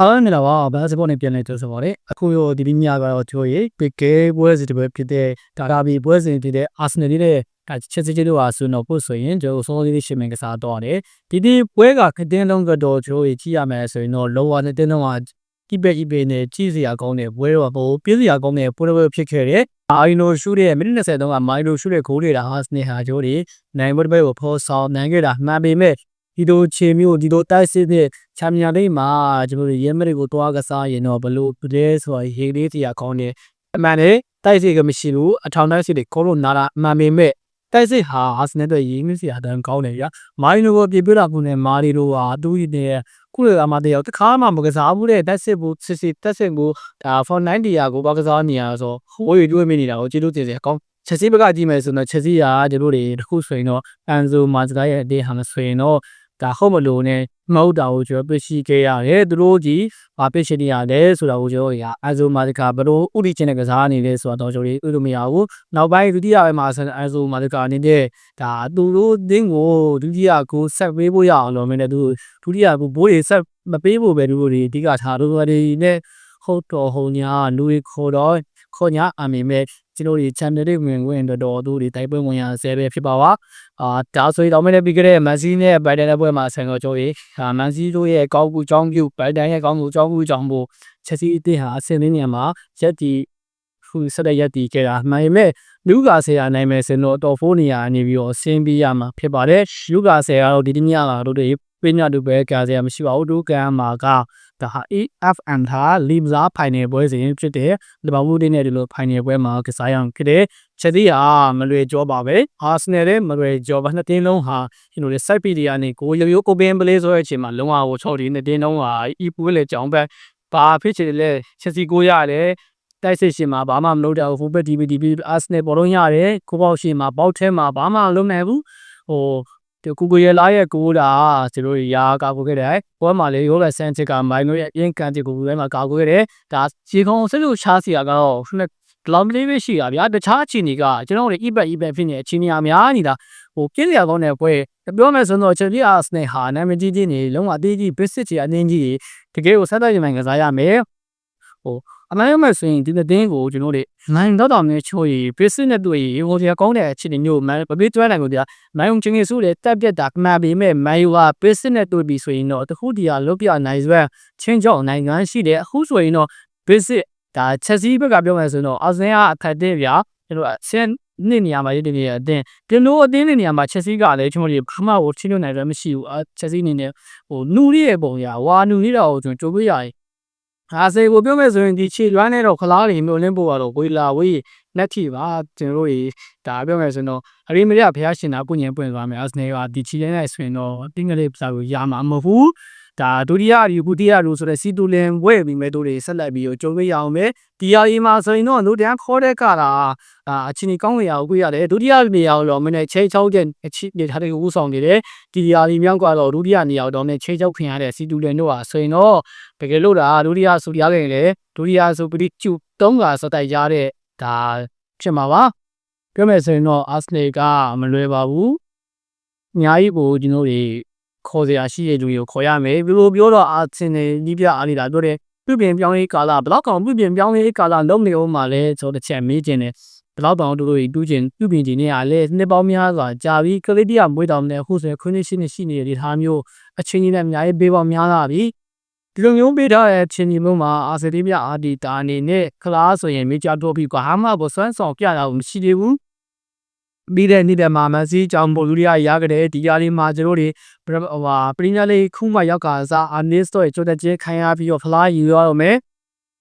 အားလုံးနေတာပါဘာစပေါ်နဲ့ပြန်လဲပြောဆိုပါတယ်အခုရောဒီနေ့ညကတော့ကျွန်တော်ရေပကဲပွဲစီတစ်ပွဲဖြစ်တဲ့ဒါဒါဘီပွဲစဉ်ဖြစ်တဲ့အာဆနယ်လေးနဲ့ချက်စစ်ချင်းတို့ဟာဆိုတော့ပို့ဆိုရင်ကျွန်တော်စောစောလေးရှင်းမင်ကစားတော့တယ်ဒီဒီပွဲကခတင်းလုံးကတော့ကျွန်တော်ရေကြည့်ရမယ်ဆိုရင်တော့လောဝါနဲ့တင်းလုံးကကိပဲကိပဲနဲ့ကြည့်စရာကောင်းတဲ့ပွဲတော့ပိုပြည့်စရာကောင်းတဲ့ပွဲတော့ဖြစ်ခဲ့တယ်အာယီနိုရှုတဲ့မိနစ်20တုန်းကမိုင်လိုရှုတဲ့ဂိုးတွေတာဟာစနေဟာကျိုးတွေနိုင်ပွဲတစ်ပွဲကိုဖော်ဆောင်နိုင်ခဲ့တာမှန်ပေမဲ့ ဒီလိုခြေမျိုးဒီလိုတိုက်စစ်တဲ့ချာမီယံလိမ့်မှာကျွန်တော်တို့ရဲမတွေကိုတွားကစားရင်တော့ဘလို့ပြတဲ့ဆိုတော့ရေလေးတရားကောင်းတယ်အမှန်တယ်တိုက်စစ်ကမရှိဘူးအထောင်တိုက်စစ်တွေခေါ်လို့နာတာအမှန်ပေမဲ့တိုက်စစ်ဟာအာဆနယ်အတွက်ရေးမစရာတန်းကောင်းတယ်ဗျာမိုင်းလိုကိုပြေပြလာမှုနဲ့မာရီလိုဟာသူ့ရဲ့ခုလေအမတယောက်တခါမှမကစားဘူးတဲ့တက်စစ်ဘူးစစ်စစ်တက်စစ်ဘူးဒါ490ရာကိုပါကစားနေရဆိုဟိုးရွေးတွေးမိနေတာကိုကျေးဇူးတင်စရာကောင်းချက်စီဘက်ကကြည့်မယ်ဆိုတော့ချက်စီကဒီလိုတွေတခုဆိုရင်တော့အန်ဇိုမာစကားရဲ့အတေးဟာမဆိုရင်တော့ ဒါဟုတ်မလို့နဲ့မဟုတ်တာကိုကျွန်တော်ပြရှိခဲ့ရတယ်သူတို့ကြီးဘာပြရှိနေရလဲဆိုတာကိုကျွန်တော်ရာအဇိုမာတကာဘလို့ဥတီချင်းတဲ့ကစားနေလဲဆိုတော့ကျွန်တော်တို့ဥလို့မရဘူးနောက်ပိုင်းဒုတိယပိုင်းမှာဆန်အဇိုမာတကာအနေနဲ့ဒါသူတို့တင်းကိုဒုတိယကိုဆက်ပေးဖို့ရအောင်လို့မင်းနဲ့သူဒုတိယဘိုးတွေဆက်မပေးဖို့ပဲသူတို့တွေအဓိကထားတို့တွေနဲ့ဟုတ်တော်ဟိုညာလူတွေခေါ်တော့ ခေါ်ညာအမေမဲ့ကျွန်တော်ဒီ channel တွေဝင်ဝင်တော်တော်သူတွေတိုက်ပွဲဝင်ရဆဲပဲဖြစ်ပါပါအာဒါဆိုရင်တော့မင်းလည်းပြီးခဲ့တဲ့မန်စီးနဲ့ဘိုင်ဒန်ရဲ့ပွဲမှာဆန်တော်ကျော်ကြီးအာမန်စီးတို့ရဲ့ကောင်းကူကြောင်းပြုဘိုင်ဒန်ရဲ့ကောင်းကူကြောင်းကူကြောင်းဖို့ချက်စီအသင်းဟာအဆင်သင်းနေရာမှာရက်တီဖူဆက်တဲ့ရက်တီခဲ့တာမှန်ပေမဲ့လူကာဆယ်ရနိုင်မယ်စင်တော့တော်ဖိုးနေရာနေပြီးတော့ဆင်းပြီးရမှာဖြစ်ပါတယ်လူကာဆယ်ကတော့ဒီနေ့ညလာတို့တွေပညာတူပဲကာဆယ်ရမရှိပါဘူးတို့ကံမှာက ဒါဟာ EFN ဟာလီမဇာဖိုင်နယ်ပွဲစဉ်ဖြစ်တဲ့လီဗာပူးတင်းနဲ့ဒီလိုဖိုင်နယ်ပွဲမှာကစားရအောင်ဖြစ်တဲ့ချက်တီးဟာမလွေကြောပါပဲအာဆနယ်ရဲ့မလွေကြောပါနှစ်တင်းလုံးဟာကျွန်တော်တို့ site media နဲ့ကိုရိုးရိုးကိုပင်ပလေးဆိုတဲ့အချိန်မှာလုံးဝကိုချော်ဒီနှစ်တင်းလုံးဟာဤပူးလေကြောင်းပဲဘာဖြစ်ချင်လဲချက်စီကိုရတယ်တိုက်စစ်ရှင်မှာဘာမှမလုပ်တော့ဘူးဖိုဘက် DVD အာဆနယ်ပေါ်လုံးရတယ်ကိုပေါ့ရှင်မှာပေါက်ထဲမှာဘာမှမလုပ်နိုင်ဘူးဟို ဒီကူကူရလာရဲ့ကိုတာကျွန်တော်ရာကာကိုခဲ့တယ်ပွဲမှာလေရိုးလက်ဆန်ချစ်ကမိုင်းတို့ရဲ့အင်းကန်တီကိုပဲမှာကာကိုခဲ့တယ်ဒါခြေကုံဆက်လို့ချားစီရကတော့ခုနကလောင်လေးပဲရှိတာဗျာတခြားအခြေအနေကကျွန်တော်တို့ e-bet e-bet ဖြစ်နေအခြေအနေအများနေတာဟိုပြည့်စရာကောင်းတဲ့ပွဲပြောမယ်ဆိုတော့ချယ်လီအာစနေဟာနာမည်ကြီးကြီးနေလုံးဝအသေးကြီး basic ကြီးအနည်းကြီးတကယ်ကိုဆက်သက်ရင်မှကစားရမယ်ဟို အမှန်ရမယ်ဆိုရင်ဒီသတင်းကိုကျွန်တော်တို့နိုင်တော့တော်နဲ့ချိုးရီ basic နဲ့တွေ့ရီဟိုဒီကောင်းတဲ့အခြေအနေမျိုးမှန်ပပေးတွဲနိုင်လို့ဗျာနိုင်ုံချင်းကြီးစုလေတက်ပြက်တာမှန်ပေမဲ့မိုင်ယူက basic နဲ့တွေ့ပြီဆိုရင်တော့တခုတည်းကလုတ်ပြနိုင်စွမ်းချင်းချောင်းနိုင်ငံရှိတယ်အခုဆိုရင်တော့ basic ဒါချက်စီးဘက်ကပြောမယ်ဆိုရင်တော့အာဆင်ကအခက်တဲ့ဗျာကျွန်တော်ဆင်နှစ်နေရာမှာရတဲ့နေရာအတင်းဒီလိုအတင်းနေရာမှာချက်စီးကလည်းကျွန်တော်တို့ခမကိုချင်းလို့နိုင်ရမရှိဘူးအချက်စီးနေနေဟိုနူရရဲ့ပုံရဝါနူရတာကိုကျွန်တော်ကြိုးပြရရင် အာစေကိုပြောမယ်ဆိုရင်ဒီခြေလွမ်းနဲ့တော့ခလားတွေမျိုးလင်းဖို့ကတော့ဝေလာဝေး လက်ထီပါကျွန်တော်တို့ဒါပြောမယ်ဆိုရင်တော့အရိမရဖះရှင်တာကုညင်ပွင့်သွားမယ်အာစနယ်ကဒီခြေနဲ့ဆိုရင်တော့တင်းကလေးပစာကိုရမှာမဟုတ်ဘူးဒါဒုတိယရီကုတိယလူဆိုတဲ့စီတူလင်ဝဲပြီးမဲ့တို့တွေဆက်လက်ပြီးကြုံတွေ့ရအောင်ပဲဒီယာရီမှာဆိုရင်တော့တို့တန်းခေါ်တဲ့ကတာအာအချင်းကြီးကောင်းနေရအောင်တွေ့ရတယ်ဒုတိယနေရာတော့မင်းနဲ့ချိန်ချောက်တဲ့အချင်းနေထားတဲ့ဦးဆောင်နေတယ်ဒီယာရီမြောက်ကတော့ဒုတိယနေရာတော့နဲ့ချိန်ချောက်ခင်ရတဲ့စီတူလင်တို့ဟာဆိုရင်တော့တကယ်လို့ဒါဒုတိယဆိုရခဲ့လေဒုတိယဆိုပြီးကျူတုံးကစတိုက်ရတဲ့ ဒါဖြစ်မှာပါပြောမယ်ဆိုရင်တော့အာစနယ်ကမလွယ်ပါဘူးအများကြီးကိုကျွန်တော်တို့ခေါ်စရာရှိတဲ့လူတွေကိုခေါ်ရမယ်ဘယ်လိုပြောတော့အာဆင်နေနီးပြအားနေတာပြောတယ်ပြုပြင်ပြောင်းရေးကာလဘလောက်ကောင်ပြုပြင်ပြောင်းရေးကာလလုံးနေအောင်မှလဲဆိုတော့တစ်ချက်မေးခြင်းတယ်ဘလောက်တောင်တို့တို့တူးခြင်းပြုပြင်ခြင်းနဲ့အားလဲနှစ်ပေါင်းများစွာကြာပြီးကလေးတရမွေးတောင်နဲ့အခုဆိုခွင်းရှိနေရှိနေတဲ့ဒီထားမျိုးအချင်းကြီးနဲ့အများကြီးပေးပေါင်းများလာပြီ ဒီလိုမျိုးပေးထားတဲ့ချင်းကြီးမျိုးမှာအာစတီးမြအာဒီတာအနေနဲ့ခလားဆိုရင်မေဂျာတိုပီကဟာမှဘဆွမ်းဆောင်ပြတာမရှိသေးဘူးပြီးတဲ့နေ့တည်းမှာမန်စီကြောင့်ပိုလူရီယာရခဲ့တဲ့ဒီယာလေးမှာကျွန်တော်တို့ဟိုဟာပရီးမီယာလိခုမှရောက်ကစားအာနစ်တော့ချိုတက်ချင်းခိုင်းရပြီးတော့ဖလားယူရတော့မယ်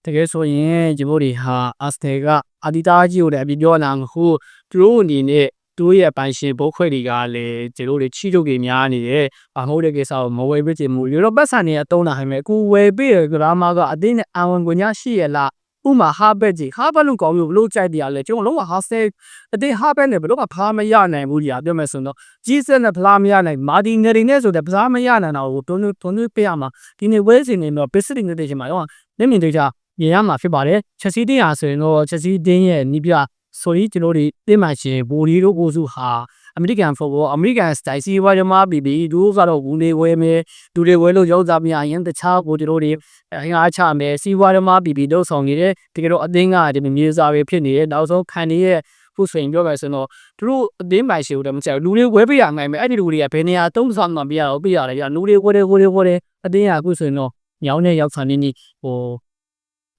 တကယ်ဆိုရင်ကျွန်တော်တို့ဟာအာစတယ်ကအာဒီတာကြီးကိုလည်းအပြပြောလာမှာခုသူတို့အနေနဲ့ သူရဲ့ပိုင်ရှင်ဘိုးခွဲတွေကလည်းကျွန်တော်တို့ချီထုတ်တွေများနေတယ်။အမဟုတ်တဲ့ကိစ္စကိုမဝယ်ပေးချင်ဘူး။ယူရိုပတ်ဆန်နေအတုံးလာဟဲ့မယ်။အခုဝယ်ပေးရကလာမကအတင်းနဲ့အဝန်ကိုညာရှိရလားဥမာဟာဘက်ကြီးဟာဘက်လို့ကောင်းလို့ဘလို့ကြိုက်တရားလဲကျွန်တော်လုံးဝဟာဆဲအတင်းဟာဘက်နဲ့ဘလို့ကဖားမရနိုင်ဘူးကြီးပြောမယ်ဆိုတော့ကြီးစက်နဲ့ဖလားမရနိုင်မာဒီနယ်တွေနဲ့ဆိုတဲ့ဖလားမရနိုင်တော့တွန်းတွန်းတွန်းပေးရမှာဒီနေ့ဝဲစင်နေတော့ basic နေတဲ့ချိန်မှာတော့လက်မြင်ဒေတာမြင်ရမှာဖြစ်ပါတယ်ချက်စီတင်းဟာဆိုရင်တော့ချက်စီတင်းရဲ့နီးပြ ဆိုရင်ကျွန်တော်တို့တင်းမှန်ရှင်ဘူရီတို့ကိုစုဟာအမေရိကန်ဖုတ်ဘောအမေရိကန်စတိုင်စီဝါရမဘီဘီဒူကတော့ဘူးလေးဝဲမယ်ဒူလေးဝဲလို့ရောက်သားမရရင်တခြားကိုတို့တွေအင်အားချမယ်စီဝါရမဘီဘီတို့ဆောင်နေတဲ့တကယ်တော့အသင်းကဒီမြေစာတွေဖြစ်နေတယ်နောက်ဆုံးခံနေရဲ့ဖုဆိုရင်ပြောမယ်ဆိုတော့သူတို့အသင်းပိုင်ရှိဦးတယ်မချက်လူတွေဝဲပေးရနိုင်မယ်အဲ့ဒီလူတွေကဘယ်နေရာတုံးဆောင်မှပြရတော့ပြရတယ်ပြလူတွေဝဲတယ်ဝဲတယ်ဝဲတယ်အသင်းကအခုဆိုရင်တော့ညောင်းနဲ့ရောက်ခါနေနေဟို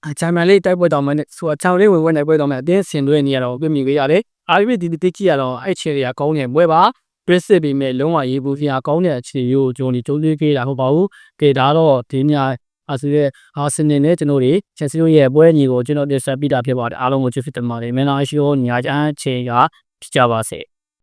အချမ်းမလေးတိုက်ပွဲတော်မယ်ဆိုအချောင်းလေးဝင်ဝင်တိုက်ပွဲတော်မယ်အတင်းဆင်သွင်းနေရတော့ပြမြင်ကြရတယ်။အားဖြင့်ဒီတိကြည့်ရတော့အဲ့ခြေတွေကကောင်းတယ်မွဲပါပရစ်စစ်ပြီးမဲ့လုံးဝရေးဘူးဖျားကောင်းတဲ့အခြေရိုးဂျုံဒီကျုံးသေးခဲ့တာဟုတ်ပါဘူး။ကဲဒါတော့ဒီညအဆူရဲ့အာဆင်နယ်နဲ့ကျွန်တော်တွေချက်စီရဲ့ပွဲညီကိုကျွန်တော်တင်ဆက်ပြတာဖြစ်ပါတယ်အားလုံးကိုချစ်ဖြစ်တယ်ပါတယ်မင်းသားရှိုးညာချမ်းချေကဖြစ်ကြပါစေ။